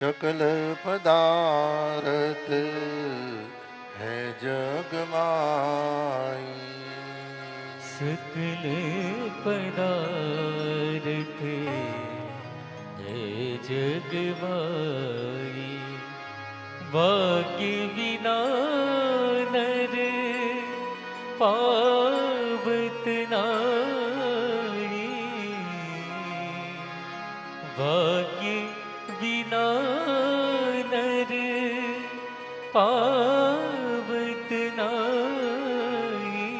सकल पदारथ है जग माई सकल पदार्थ है जगमाई भाग्य विना नर पावत विना नर पावत नारी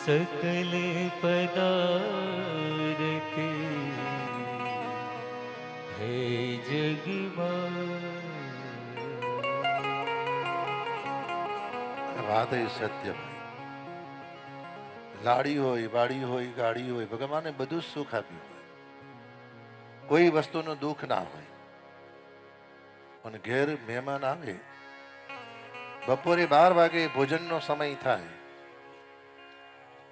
सकल पदार्थ है जगमा વાત એ સત્ય ભાઈ લાડી હોય વાડી હોય ગાડી હોય ભગવાને બધું જ સુખ આપ્યું હોય કોઈ વસ્તુનું દુઃખ ના હોય. પણ ઘેર મહેમાન આવે. બપોરે બાર વાગે ભોજનનો સમય થાય.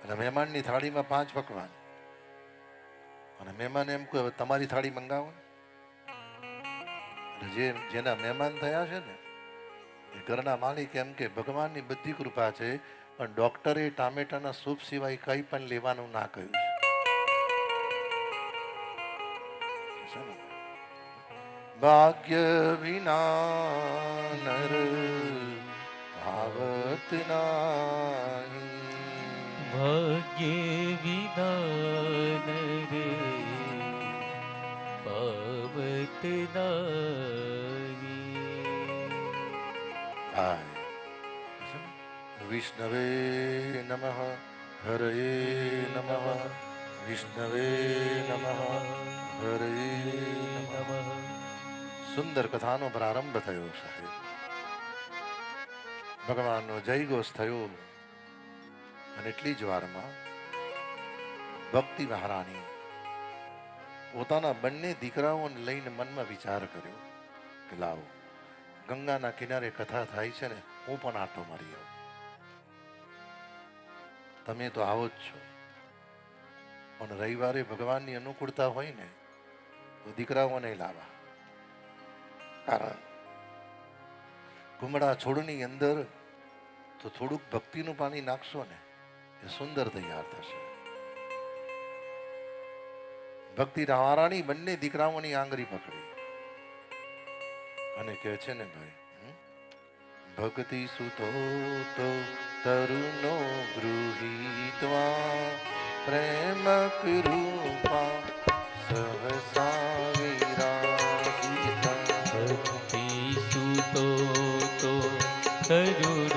અને મહેમાનની થાળીમાં પાંચ પકવાન. અને મહેમાન એમ કહે તમારી થાળી મંગાવો ને." અને જે, જેના મહેમાન થયા છે ને, એ ઘરના માલિક એમ કે, ભગવાનની બધી કૃપા છે, પણ ડોક્ટરે ટામેટાના સૂપ સિવાય કંઈ પણ લેવાનું ના કહ્યું છે. भाग्य बिना नर भावत नाही। भाग्य बिना नर भावत नाही। विष्णवे नमः हरे नमः। વિષ્ણવે નમઃ હરે નમઃ સુંદર કથાનો પ્રારંભ થયો સાહેબ ભગવાનનો જયઘોષ થયો અને એટલી જ વારમાં ભક્તિ મહારાણી પોતાના બંને દીકરાઓને લઈને મનમાં વિચાર કર્યો કે લાવો, ગંગાના કિનારે કથા થાય છે ને, હું પણ આટો મારી આવું. તમે તો આવો જ છો. પણ રવિવારે ભગવાનની અનુકૂળતા હોય ને, તો દીકરાઓને લાવા. કારણ ગુમડા છોડની અંદર તો થોડુંક ભક્તિનું પાણી નાખશો ને, એ સુંદર તૈયાર થશે. ભક્તિ રાવારાણી બંને દીકરાઓની આંગળી પકડી. અને કહે છે ને ભાઈ ભક્તિ સુતો તો તરુનો ગૃહીત્વા પ્રેમ કૃપા સહસા વિરાજિતા ભક્તિ સુતો તો કરુણો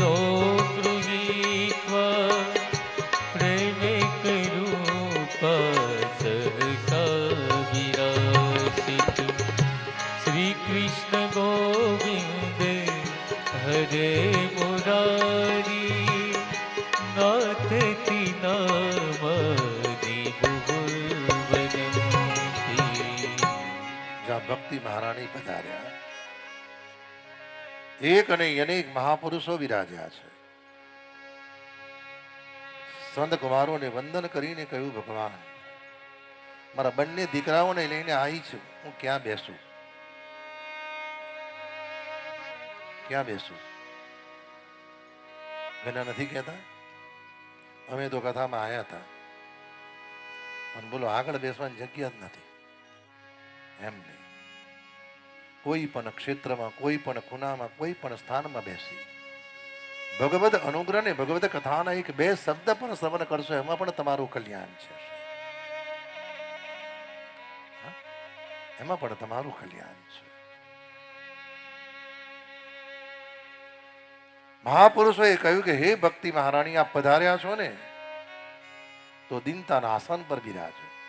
મહારાણી પધાર્યા. એક અને અનેક મહાપુરુષો બિરાજ્યા છે. સંત કુમારોને વંદન કરીને કહ્યું, ભગવાન, મારા બંને દીકરાઓને લઈને આવી છું. હું ક્યાં બેસું? ક્યાં બેસું? ઘણા નથી કહેતા? અમે તો કથામાં આવ્યા હતા. પણ બોલો, આગળ બેસવાની જગ્યા જ નથી. એમ નહીં. કોઈ પણ ક્ષેત્રમાં, કોઈ પણ ખૂણામાં, કોઈ પણ સ્થાનમાં બેસી. ભગવદ અનુગ્રહ ને ભગવદ કથાના એક બે શબ્દ પણ શ્રવણ કરશો, એમાં પણ તમારું કલ્યાણ છે? એમાં પણ તમારું કલ્યાણ છે. મહાપુરુષોએ કહ્યું કે, હે ભક્તિ મહારાણી, આપ પધાર્યા છો ને? તો દિનતાના આસન પર બિરાજો.